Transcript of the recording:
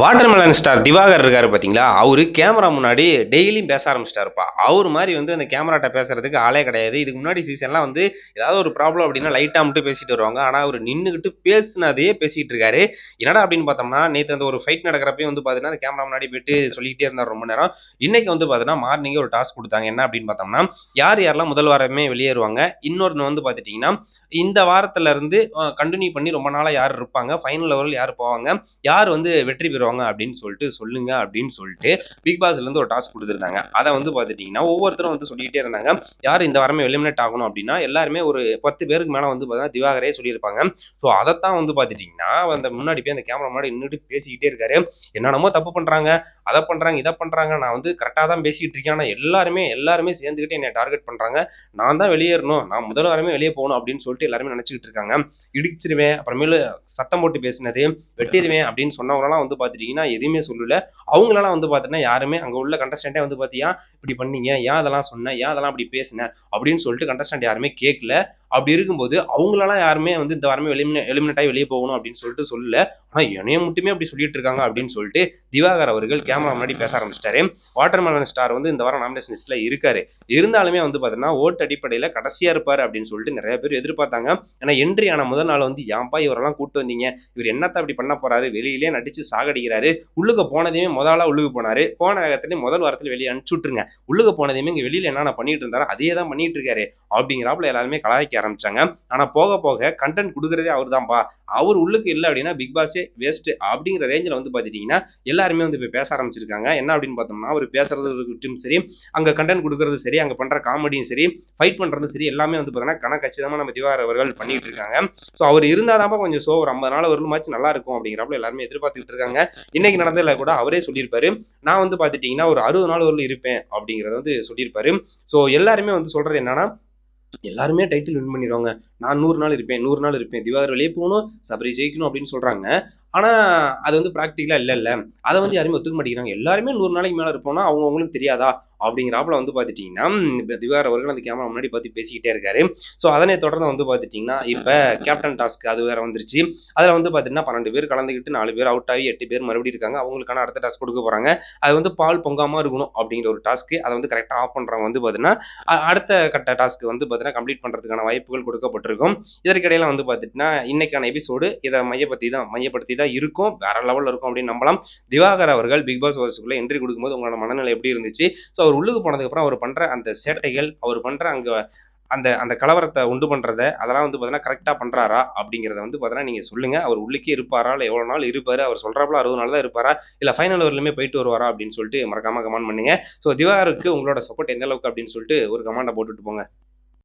Watermelon star Diwakar இருக்காரு பார்த்தீங்களா அவரு கேமரா முன்னாடி டெய்லியும் பேச ஆரம்பிச்சிட்டாருப்பா. அவர் மாதிரி வந்து அந்த கேமராட்ட பேசுறதுக்கு ஆளே கிடையாது. இதுக்கு முன்னாடி சீசன்லாம் வந்து ஏதாவது ஒரு ப்ராப்ளம் அப்படின்னா லைட்டாக மட்டும் பேசிட்டு வருவாங்க. ஆனால் அவர் நின்றுக்கிட்டு பேசுனதையே பேசிக்கிட்டு இருக்காரு. என்னடா அப்படின்னு பார்த்தோம்னா நேற்று அந்த ஒரு ஃபைட் நடக்கிறப்பையும் வந்து பார்த்தீங்கன்னா அந்த கேமரா முன்னாடி போயிட்டு சொல்லிக்கிட்டே இருந்தார் ரொம்ப நேரம். இன்னைக்கு வந்து பார்த்தீங்கன்னா மார்னிங்கே ஒரு டாஸ்க் கொடுத்தாங்க. என்ன அப்படின்னு பார்த்தோம்னா யார் யாரெல்லாம் முதல் வாரமே வெளியேறுவாங்க? இன்னொன்று வந்து பார்த்துட்டிங்கன்னா இந்த வாரத்துல இருந்து கண்டினியூ பண்ணி ரொம்ப நாளாக யார் இருப்பாங்க? ஃபைனல் லெவலில் யார் போவாங்க? யார் வந்து வெற்றி பெறுவாங்க? அப்படின்னு சொல்லிட்டு சொல்லுங்க அப்படின்னு சொல்லிட்டு பிக் பாஸ்ல இருந்து ஒரு டாஸ்க் கொடுத்துருந்தாங்க. அதை வந்து பாத்துட்டீங்கன்னா ஒவ்வொருத்தரும் வந்து சொல்லிக்கிட்டே இருந்தாங்க. யார் இந்த வாரமே எலிமினேட் ஆகணும் அப்படின்னா எல்லாருமே ஒரு பத்து பேருக்கு மேலே வந்து பார்த்தீங்கன்னா திவாகரே சொல்லியிருப்பாங்க. ஸோ அதைத்தான் வந்து பாத்துட்டீங்கன்னா அந்த முன்னாடி போய் அந்த கேமரா முன்னாடி நின்றுட்டு பேசிக்கிட்டே இருக்காரு. என்னென்னமோ தப்பு பண்றாங்க அதை பண்றாங்க இதை பண்றாங்க நான் வந்து கரெக்டாக தான் பேசிக்கிட்டு இருக்கேன். ஆனால் எல்லாருமே எல்லாருமே சேர்ந்துக்கிட்டு என்னை டார்கெட் பண்றாங்க. நான் தான் வெளியேறணும். நான் முதல் வாரமே வெளியே போகணும் அப்படின்னு சொல்லிட்டு எல்லாருமே நினைச்சுக்கிட்டு இருக்காங்க. இடிச்சிருவேன். அப்புறமேலு சத்தம் போட்டு பேசினது வெட்டிடுவேன் அப்படின்னு சொன்னவங்களாம் வந்து பார்த்துட்டீங்கன்னா எதுவுமே சொல்லல. அவங்களெல்லாம் வந்து பார்த்தீங்கன்னா யாருமே அங்கே உள்ள கண்டஸ்டன்ட்டே வந்து பார்த்தியா இப்படி பண்ணீங்க ஏன் அதெல்லாம் சொன்னேன் ஏன் அதெல்லாம் அப்படி பேசினேன் அப்படின்னு சொல்லிட்டு கண்டஸ்டன்ட் யாருமே கேட்கல அப்படி இருக்கும்போது அவங்களெல்லாம் யாருமே வந்து இந்த வாரமே எலிமினே எலிமினேட் ஆகி வெளியே போகணும் அப்படின்னு சொல்லிட்டு சொல்லல. ஆனால் என்னைய மட்டுமே அப்படி சொல்லிட்டு இருக்காங்க அப்படின்னு சொல்லிட்டு திவாகர் அவர்கள் கேமரா முன்னாடி பேச ஆரம்பிச்சிட்டாரு. வாட்டர்மெலன் ஸ்டார் வந்து இந்த வாரம் நாமினேஷன் லிஸ்ட்ல இருக்காரு. இருந்தாலுமே வந்து பார்த்தீங்கன்னா ஓட்டு அடிப்படையில் கடைசியா இருப்பாரு அப்படின்னு சொல்லிட்டு நிறைய பேர் எதிர்பார்த்தாங்க. ஏன்னா என்ட்ரி ஆன முதல் நாள் வந்து ஏன்பா இவரெல்லாம் கூப்பிட்டு வந்தீங்க? இவர் என்னத்த அப்படி பண்ண போறாரு? வெளியிலே நடிச்சு அடிக்கிறாரு. உள்ளுக்க போனதையுமே முதலா உள்ளுக்கு போனாரு. போன வேகத்துலேயே முதல் வாரத்தில் வெளியே அனுப்பிச்சு விட்டுருங்க. உள்ளுக்கு போனதையுமே இங்கே வெளியில் என்னென்ன பண்ணிட்டு இருந்தாரோ அதே தான் பண்ணிட்டு இருக்காரு. அப்படிங்கிறாப்புல எல்லாருமே கலாய்க்க ஆரம்பிச்சாங்க. ஆனால் போக போக கண்டென்ட் கொடுக்குறதே அவர் தான்ப்பா அவர் உள்ளுக்கு இல்லை அப்படின்னா பிக் பாஸே வேஸ்ட் அப்படிங்கிற ரேஞ்சில் வந்து பார்த்துட்டீங்கன்னா எல்லாருமே வந்து இப்போ பேச ஆரம்பிச்சிருக்காங்க. என்ன அப்படின்னு பார்த்தோம்னா அவர் பேசுறது இருக்கட்டும் சரி அங்கே கண்டென்ட் கொடுக்கறது சரி அங்கே பண்ணுற காமெடியும் சரி ஃபைட் பண்ணுறது சரி எல்லாமே வந்து பார்த்தீங்கன்னா கணக்கச்சிதமாக நம்ம திவாகர் அவர்கள் பண்ணிட்டு இருக்காங்க. ஸோ அவர் இருந்தால் தான் கொஞ்சம் ஸோ ஒரு ஐம்பது நாள் வரலுமாச்சு நல்லா இருக்கும் அப்படிங்கிறப்ப எல்லாருமே எதிர்பார்த்துக்கிட்டு இருக்காங்க. இன்னைக்கு நடந்ததுல கூட அவரே சொல்லியிருப்பாரு. நான் வந்து பார்த்துட்டீங்கன்னா ஒரு அறுபது நாள் வரலும் இருப்பேன் அப்படிங்கிறத வந்து சொல்லியிருப்பாரு. ஸோ எல்லாருமே வந்து சொல்றது என்னன்னா எல்லாருமே டைட்டில் வின் பண்ணிடுவாங்க. நான் நூறு நாள் இருப்பேன் நூறு நாள் இருப்பேன். திவாகர் வெளியே போகணும் சபரி ஜெயிக்கணும் அப்படின்னு சொல்றாங்க. ஆனால் அது வந்து ப்ராக்டிக்கலாக இல்லை இல்லை அதை வந்து யாருமே ஒத்துக்க மாட்டேங்கிறாங்க. எல்லாருமே நூறு நாளைக்கு மேலே இருப்போம்னா அவங்க அவங்களுக்கு தெரியாதா? அப்படிங்கிறாப்புல வந்து பார்த்துட்டிங்கன்னா இப்போ திவாகர் அவர்கள் அந்த கேமரா முன்னாடி பார்த்து பேசிக்கிட்டே இருக்காரு. ஸோ அதனை தொடர்ந்து வந்து பார்த்துட்டிங்கன்னா இப்போ கேப்டன் டாஸ்க் அது வேற வந்துருச்சு. அதில் வந்து பார்த்தீங்கன்னா பன்னெண்டு பேர் கலந்துக்கிட்டு நாலு பேர் அவுட் ஆகி எட்டு பேர் மறுபடியும் இருக்காங்க. அவங்களுக்கான அடுத்த டாஸ்க் கொடுக்க போறாங்க. அது வந்து பால் பொங்காமல் இருக்கணும் அப்படிங்கிற ஒரு டாஸ்க் அதை வந்து கரெக்டாக ஆஃப் பண்ணுறவங்க வந்து பார்த்தீங்கன்னா அடுத்த கட்ட டாஸ்க் வந்து பார்த்தீங்கன்னா கம்ப்ளீட் பண்ணுறதுக்கான வாய்ப்புகள் கொடுக்கப்பட்டிருக்கும். இதற்கிடையில வந்து பாத்தீங்கன்னா இன்னைக்கான எபிசோடு இதை மையப்படுத்தி தான் மையப்படுத்தி தான் இருக்கும். வேற லெவல்ல இருக்கும் அப்படின்னு நம்பலாம். திவாகர் அவர்கள் பிக் பாஸ் ஹவுஸுக்குள்ள என்ட்ரி கொடுக்கும்போது உங்களோட மனநிலை எப்படி இருந்துச்சு? ஸோ அவர் உள்ளுக்கு போனதுக்கு அப்புறம் அவர் பண்ற அந்த சேட்டைகள் அவர் பண்ற அங்க அந்த அந்த கலவரத்தை உண்டு பண்ணுறத அதெல்லாம் வந்து பார்த்தீங்கன்னா கரெக்டாக பண்றாரா அப்படிங்கிறத வந்து பார்த்தீங்கன்னா நீங்க சொல்லுங்க. அவர் உள்ளுக்கே இருப்பாரா? இல்லை எவ்வளோ நாள் இருப்பார்? அவர் சொல்றாப்புல அறுபது நாள் தான் இருப்பாரா? இல்லை ஃபைனல் ஓவர்லையுமே போயிட்டு வருவாரா? அப்படின்னு சொல்லிட்டு மறக்காம கமெண்ட் பண்ணுங்க. ஸோ திவாருக்கு உங்களோட சப்போர்ட் எந்த அளவுக்கு அப்படின்னு சொல்லிட்டு ஒரு கமெண்டை போட்டுட்டு போங்க.